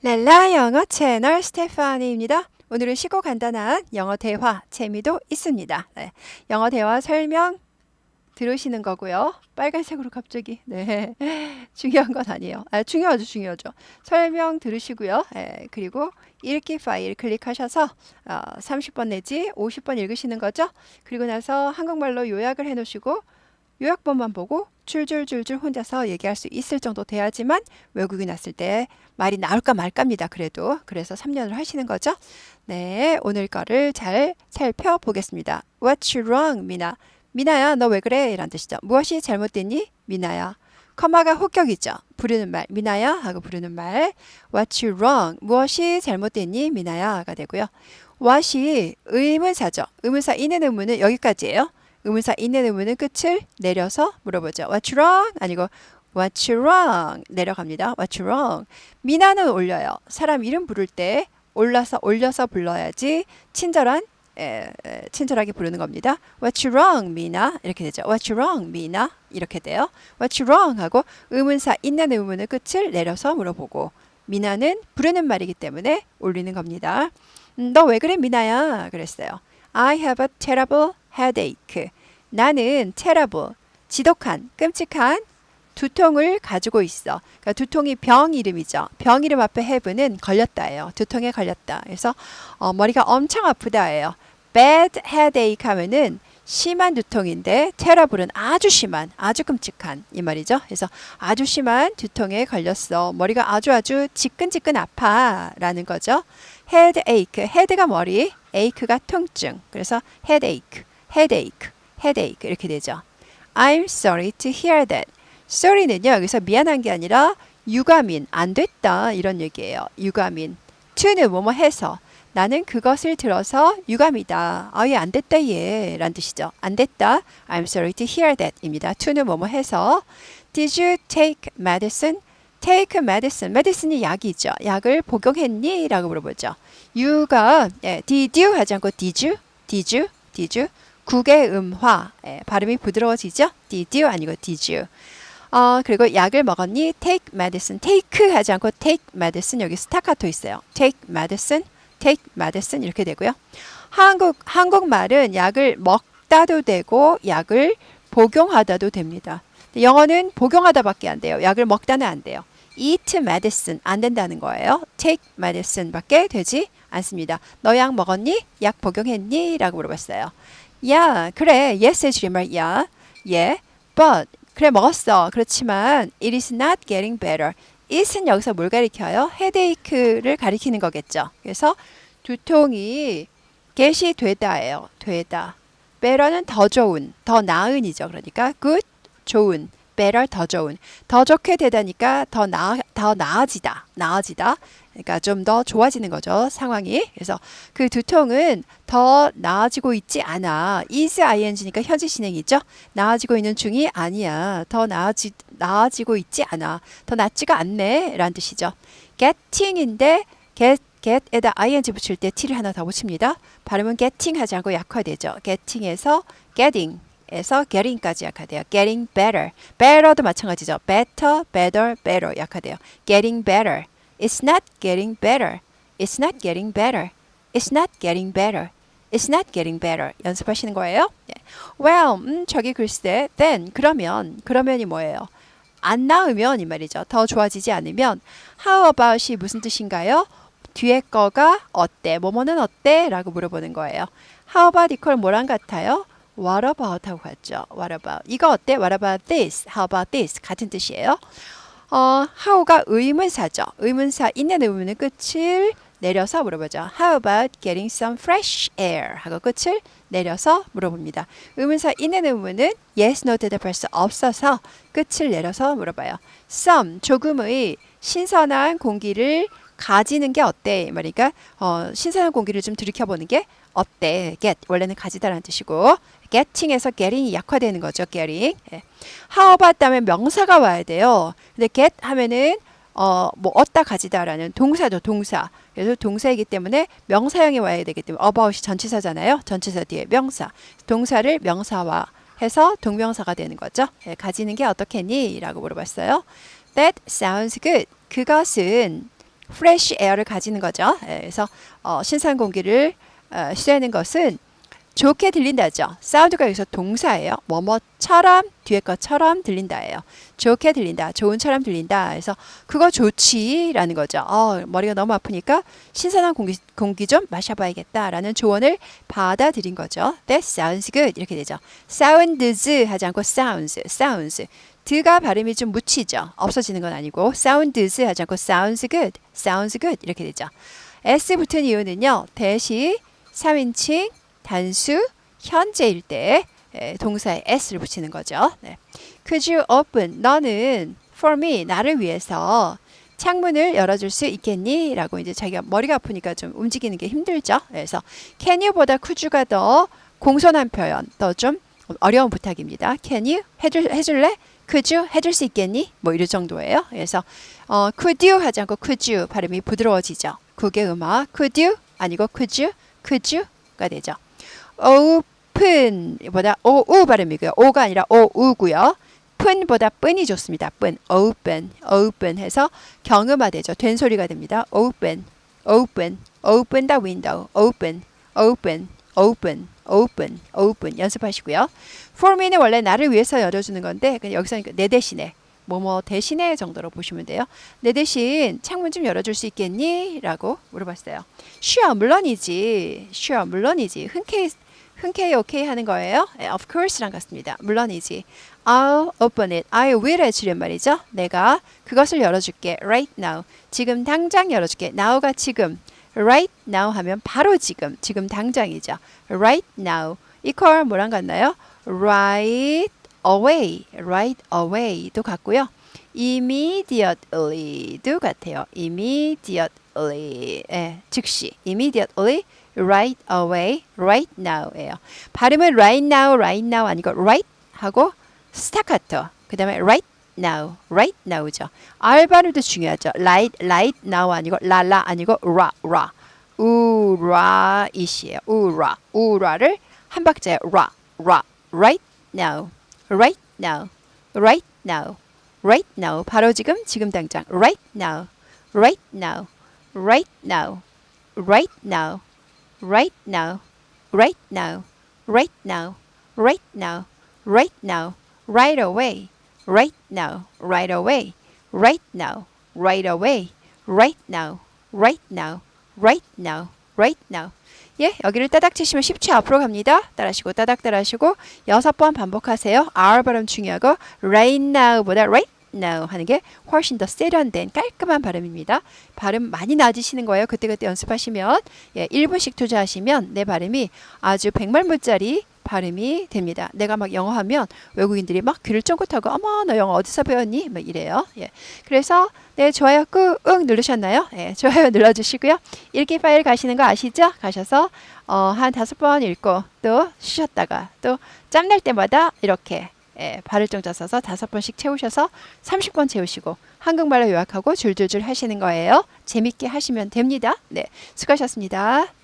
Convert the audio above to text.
렐라 영어 채널 스테파니입니다. 오늘은 쉽고 간단한 영어 대화 재미도 있습니다. 네, 영어 대화 설명 들으시는 거고요. 빨간색으로 갑자기 네 중요한 건 아니에요. 아, 중요하죠, 중요하죠. 설명 들으시고요. 네, 그리고 읽기 파일 클릭하셔서 어, 30번 내지 50번 읽으시는 거죠. 그리고 나서 한국말로 요약을 해놓으시고 요약본만 보고 줄줄줄줄 혼자서 얘기할 수 있을 정도 돼야지만 외국인 왔을 때 말이 나올까 말까입니다. 그래도 그래서 3년을 하시는 거죠. 네, 오늘 거를 잘 살펴보겠습니다. What's wrong, 미나? 미나야, 너 왜 그래? 이란 뜻이죠. 무엇이 잘못됐니? 미나야. 커마가 호격이죠. 부르는 말, 미나야 하고 부르는 말. What's wrong? 무엇이 잘못됐니? 미나야가 되고요. what이 의문사죠. 의문사 있는 의문은 여기까지예요. 의문사 있는 의문은 끝을 내려서 물어보죠. What's wrong? 아니고 What's wrong? 내려갑니다. What's wrong? 미나는 올려요. 사람 이름 부를 때 올라서 올려서 불러야지 친절한 에, 에, 친절하게 부르는 겁니다. What's wrong, 미나? 이렇게 되죠. What's wrong, 미나? 이렇게 돼요. What's wrong? 하고 의문사 있는 의문의 끝을 내려서 물어보고 미나는 부르는 말이기 때문에 올리는 겁니다. 음, 너왜 그래, 미나야? 그랬어요. I have a terrible headache. 나는 terrible, 지독한, 끔찍한 두통을 가지고 있어. 그러니까 두통이 병 이름이죠. 병 이름 앞에 have는 걸렸다예요. 두통에 걸렸다. 그래서 어, 머리가 엄청 아프다예요. bad headache 하면은 심한 두통인데 terrible은 아주 심한, 아주 끔찍한 이 말이죠. 그래서 아주 심한 두통에 걸렸어. 머리가 아주 아주 지끈지끈 아파라는 거죠. headache, head가 머리, ache가 통증. 그래서 headache, headache, headache 이렇게 되죠. I'm sorry to hear that. sorry는요 여기서 미안한 게 아니라 유감인 안 됐다 이런 얘기예요. 유감인 to는 뭐뭐 해서 나는 그것을 들어서 유감이다. 아예 안 됐다 얘 란 뜻이죠. 안 됐다. I'm sorry to hear that입니다. to는 뭐뭐 해서 Did you take medicine? take medicine. medicine이 약이죠. 약을 복용했니? 라고 물어보죠. you가 예, did you 하지 않고 did you? did you? did you? 국의 음화 예, 발음이 부드러워지죠. did you 아니고 did you. 어, 그리고 약을 먹었니? take medicine. take 하지 않고 take medicine 여기 스타카토 있어요. take medicine, take medicine 이렇게 되고요. 한국 한국 말은 약을 먹다도 되고 약을 복용하다도 됩니다. 영어는 복용하다밖에 안 돼요. 약을 먹다는 안 돼요. eat medicine 안 된다는 거예요. take medicine밖에 되지 않습니다. 너 약 먹었니? 약 복용했니? 라고 물어봤어요. 야, 그래. yes 해주지 말. 야, 예. but 그래 먹었어. 그렇지만 it is not getting better. it은 여기서 뭘 가리켜요? 헤데이크를 가리키는 거겠죠. 그래서 두통이 get이 되다예요. 되다. better는 더 좋은, 더 나은이죠. 그러니까 good, 좋은, better 더 좋은. 더 좋게 되다니까 더 나, 더 나아지다. 나아지다. 그러니까 좀 더 좋아지는 거죠. 상황이. 그래서 그 두통은 더 나아지고 있지 않아. is ing니까 현재 진행이죠. 나아지고 있는 중이 아니야. 더 나아지, 나아지고 있지 않아. 더 낫지가 않네. 라는 뜻이죠. getting인데 get get에다 ing 붙일 때 t를 하나 더 붙입니다. 발음은 getting 하지 않고 약화되죠. getting에서 getting 에서 getting까지 약화돼요. getting better. better도 마찬가지죠. better, better, better 약화돼요. getting better. It's not getting better. It's not getting better. It's not getting better. It's not getting better. 연습하시는 거예요. 네. Well, 음, 저기 글쎄, then 그러면 그러면이 뭐예요? 안 나으면 이 말이죠. 더 좋아지지 않으면 how about이 무슨 뜻인가요? 뒤에 거가 어때? 뭐뭐는 어때? 라고 물어보는 거예요. How about 이퀄 뭐랑 같아요? What about 하고 같죠. What about 이거 어때? What about this? How about this? 같은 뜻이에요. 어, how가 의문사죠. 의문사 있는 의문은 끝을 내려서 물어보죠. How about getting some fresh air? 하고 끝을 내려서 물어봅니다. 의문사 있는 의문은 yes, no 대답할 수 없어서 끝을 내려서 물어봐요. some 조금의 신선한 공기를 가지는 게 어때? 말이니까 어, 신선한 공기를 좀 들이켜보는 게 어때? get 원래는 가지다라는 뜻이고 getting에서 getting이 약화되는 거죠. getting. 예. how about 다음에 명사가 와야 돼요. 근데 get 하면은 어, 뭐 얻다 가지다라는 동사죠. 동사. 그래서 동사이기 때문에 명사형이 와야 되기 때문에 about이 전치사잖아요. 전치사 뒤에 명사. 동사를 명사화 해서 동명사가 되는 거죠. 예, 가지는 게 어떻겠니? 라고 물어봤어요. That sounds good. 그것은 fresh air를 가지는 거죠. 예, 그래서 어, 신선 공기를 어, 시도하는 것은 좋게 들린다죠. 사운드가 여기서 동사예요. 뭐뭐처럼 뒤에 것처럼 들린다예요. 좋게 들린다, 좋은처럼 들린다. 그래서 그거 좋지라는 거죠. 어, 머리가 너무 아프니까 신선한 공기, 공기 좀 마셔봐야겠다라는 조언을 받아들인 거죠. That sounds good 이렇게 되죠. sounds 하지 않고 sounds, sounds. 드가 발음이 좀 묻히죠. 없어지는 건 아니고 sounds 하지 않고 sounds good, sounds good 이렇게 되죠. s 붙은 이유는요. 대시 3인칭 단수 현재일 때 에, 동사에 s를 붙이는 거죠. 네. Could you open? 너는 for me 나를 위해서 창문을 열어줄 수 있겠니? 라고 이제 자기가 머리가 아프니까 좀 움직이는 게 힘들죠. 그래서 can you보다 could you가 더 공손한 표현, 더 좀 어려운 부탁입니다. can you 해줄, 해줄래? Could you 해줄 수 있겠니? 뭐 이럴 정도예요. 그래서 어, could you 하지 않고 could you 발음이 부드러워지죠. 국의 음악 could you 아니고 could you, could you가 되죠. open보다 오우 발음이고요. 오가 아니라 오우고요. 푼보다 쁜이 좋습니다. 쁜, open, open 해서 경음화 되죠. 된 소리가 됩니다. open, open, open the window, open, open, open, open, open 연습하시고요. for me는 원래 나를 위해서 열어주는 건데 그냥 여기서는 내 대신에 뭐뭐 대신에 정도로 보시면 돼요. 내 대신 창문 좀 열어줄 수 있겠니? 라고 물어봤어요. sure, 물론이지. sure, 물론이지. 흔쾌히 흔쾌히 오케이 하는 거예요. 네, of course랑 같습니다. 물론이지. I'll open it. I will 해주란 말이죠. 내가 그것을 열어줄게. Right now. 지금 당장 열어줄게. now가 지금. Right now 하면 바로 지금. 지금 당장이죠. Right now. 이퀄 뭐랑 같나요? Right away. Right away도 같고요. Immediately도 같아요. Immediately. 예, 즉시. Immediately. right away, right now예요. 발음은 right now, right now 아니고 right 하고 스타카토. 그 다음에 right now, right now죠. R 발음도 중요하죠. right, right now 아니고 라라 아니고 라, 라. 우라 이시에요. 우라, 우라를 한 박자에 라, 라. right now, right now, right now, right now. 바로 지금, 지금 당장. right now, right now, right now, right now. right now, right now, right now, right now, right now, right away, right now, right away, right now, right away, right now, right now, right now, right now. 예, 여기를 따닥 치시면 10초 앞으로 갑니다. 따라하시고 따닥 따라하시고 여섯 번 반복하세요. R 발음 중요하고 right now보다 right now 하는 게 훨씬 더 세련된 깔끔한 발음입니다. 발음 많이 낮으시는 거예요. 그때그때 연습하시면 예, 1분씩 투자하시면 내 발음이 아주 백말무짜리 발음이 됩니다. 내가 막 영어 하면 외국인들이 막 귀를 쫑긋하고 어머 너 영어 어디서 배웠니? 막 이래요. 예. 그래서 네 좋아요 꾹응 누르셨나요? 예, 좋아요 눌러주시고요. 읽기 파일 가시는 거 아시죠? 가셔서 어, 한 다섯 번 읽고 또 쉬셨다가 또 짬날 때마다 이렇게 예, 발을 정자 써서 다섯 번씩 채우셔서 30번 채우시고 한국말로 요약하고 줄줄줄 하시는 거예요. 재밌게 하시면 됩니다. 네, 수고하셨습니다.